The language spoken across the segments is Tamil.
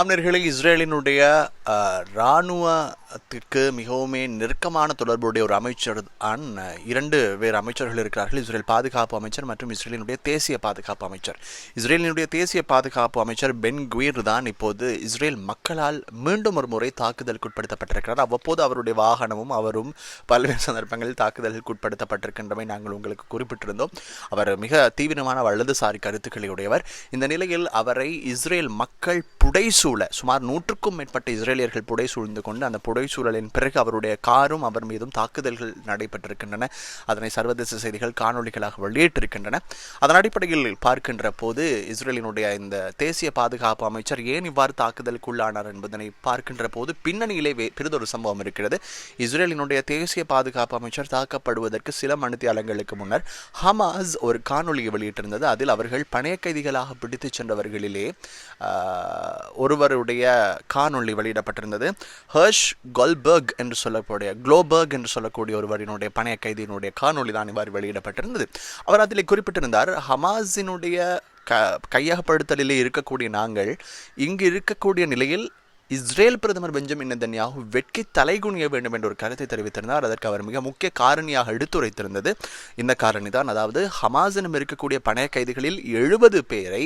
ஆம்னர்களே இஸ்ரேலினுடைய இராணுவத்திற்கு மிகவுமே நெருக்கமான தொடர்புடைய ஒரு அமைச்சர் தான் இரண்டு வேறு அமைச்சர்கள் இருக்கிறார்கள். இஸ்ரேல் பாதுகாப்பு அமைச்சர் மற்றும் இஸ்ரேலினுடைய தேசிய பாதுகாப்பு அமைச்சர். இஸ்ரேலினுடைய தேசிய பாதுகாப்பு அமைச்சர் பென் குவீர் தான் இப்போது இஸ்ரேல் மக்களால் மீண்டும் ஒரு முறை தாக்குதலுக்கு உட்படுத்தப்பட்டிருக்கிறார். அவ்வப்போது அவருடைய வாகனமும் அவரும் பல்வேறு சந்தர்ப்பங்களில் தாக்குதலுக்கு உட்படுத்தப்பட்டிருக்கின்றமை நாங்கள் உங்களுக்கு குறிப்பிட்டிருந்தோம். அவர் மிக தீவிரமான வலதுசாரி கருத்துக்களை உடையவர். இந்த நிலையில் அவரை இஸ்ரேல் மக்கள் புடைசூழ சுமார் நூற்றுக்கும் மேற்பட்ட இஸ்ரேலியர்கள் புடைசூழ்ந்து கொண்டு அந்த புடைசூழலின் பிறகு அவருடைய காரும் அவர் மீதும் தாக்குதல்கள் நடைபெற்றிருக்கின்றன. அதனை சர்வதேச செய்திகள் காணொளிகளாக வெளியிட்டிருக்கின்றன. அதன் அடிப்படையில் பார்க்கின்ற போது இஸ்ரேலினுடைய இந்த தேசிய பாதுகாப்பு அமைச்சர் ஏன் இவ்வாறு தாக்குதலுக்குள்ளானார் என்பதனை பார்க்கின்ற போது பின்னணியிலே பெரிதொரு சம்பவம் இருக்கிறது. இஸ்ரேலினுடைய தேசிய பாதுகாப்பு அமைச்சர் தாக்கப்படுவதற்கு சில மணித்தியாலங்களுக்கு முன்னர் ஹமாஸ் ஒரு காணொலியை வெளியிட்டிருந்தது. அதில் அவர்கள் பணைய கைதிகளாக பிடித்துச் சென்றவர்களிலே ஒரு ஒருவருடைய காணொளி வெளியிடப்பட்டிருந்தது. ஹர்ஷ் கோல்பர்க் என்று சொல்லக்கூடிய குளோபர்க் என்று சொல்லக்கூடிய ஒருவரினுடைய பணைய கைதியினுடைய காணொளி தான் இவ்வாறு வெளியிடப்பட்டிருந்தது. அவர் அதில் குறிப்பிட்டிருந்தார் ஹமாஸினுடைய க கையகப்படுத்தலிலே இருக்கக்கூடிய நாங்கள் இங்கு இருக்கக்கூடிய நிலையில் இஸ்ரேல் பிரதமர் பெஞ்சமின் நெதன்யாகு வெட்கி தலைகுனிய வேண்டும் என்ற ஒரு கருத்தை தெரிவித்திருந்தார். அதற்கு அவர் மிக முக்கிய காரணியாக எடுத்துரைத்திருந்தது. இந்த காரணி தான் அதாவது ஹமாஸினம் இருக்கக்கூடிய பணைய கைதிகளில் எழுபது பேரை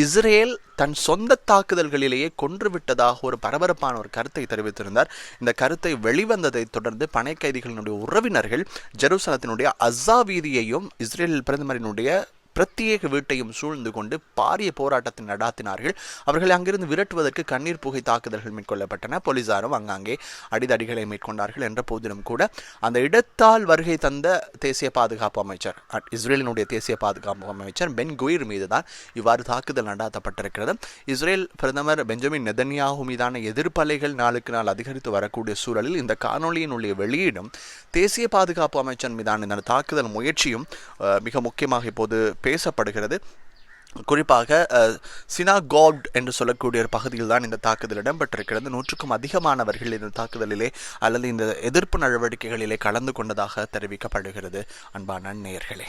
இஸ்ரேல் தன் சொந்த தாக்குதல்களிலேயே கொன்றுவிட்டதாக ஒரு பரபரப்பான ஒரு கருத்தை தெரிவித்திருந்தார். இந்த கருத்தை வெளிவந்ததை தொடர்ந்து பணைய கைதிகளினுடைய உறவினர்கள் ஜெருசலத்தினுடைய அஸ்ஸா வீதியையும் இஸ்ரேல் பிரதமரினுடைய பிரத்யேக வீட்டையும் சூழ்ந்து கொண்டு பாரிய போராட்டத்தை நடாத்தினார்கள். அவர்களை அங்கிருந்து விரட்டுவதற்கு கண்ணீர் புகை தாக்குதல்கள் மேற்கொள்ளப்பட்டன. போலீசாரும் அங்காங்கே அடிதடிகளை மேற்கொண்டார்கள் என்ற போதிலும் கூட. அந்த இடத்தால் வருகை தந்த தேசிய பாதுகாப்பு அமைச்சர் இஸ்ரேலினுடைய தேசிய பாதுகாப்பு அமைச்சர் பென் குயிர் மீது தான் இவ்வாறு தாக்குதல் நடாத்தப்பட்டிருக்கிறது. இஸ்ரேல் பிரதமர் பெஞ்சமின் நெதன்யாகு மீதான எதிர்ப்பலைகள் நாளுக்கு நாள் அதிகரித்து வரக்கூடிய சூழலில் இந்த காணொலியினுடைய வெளியீடும். தேசிய பாதுகாப்பு அமைச்சர் மீதான இந்த தாக்குதல் முயற்சியும் மிக முக்கியமாக இப்போது பேசப்படுகிறது. குறிப்பாக அஹ், என்று சொல்லக்கூடிய ஒரு பகுதியில் தான் இந்த தாக்குதல் இடம்பெற்றிருக்கிறது. நூற்றுக்கும் அதிகமானவர்கள் இந்த தாக்குதலிலே அல்லது இந்த எதிர்ப்பு நடவடிக்கைகளிலே கலந்து கொண்டதாக தெரிவிக்கப்படுகிறது. அன்பான நேயர்களே.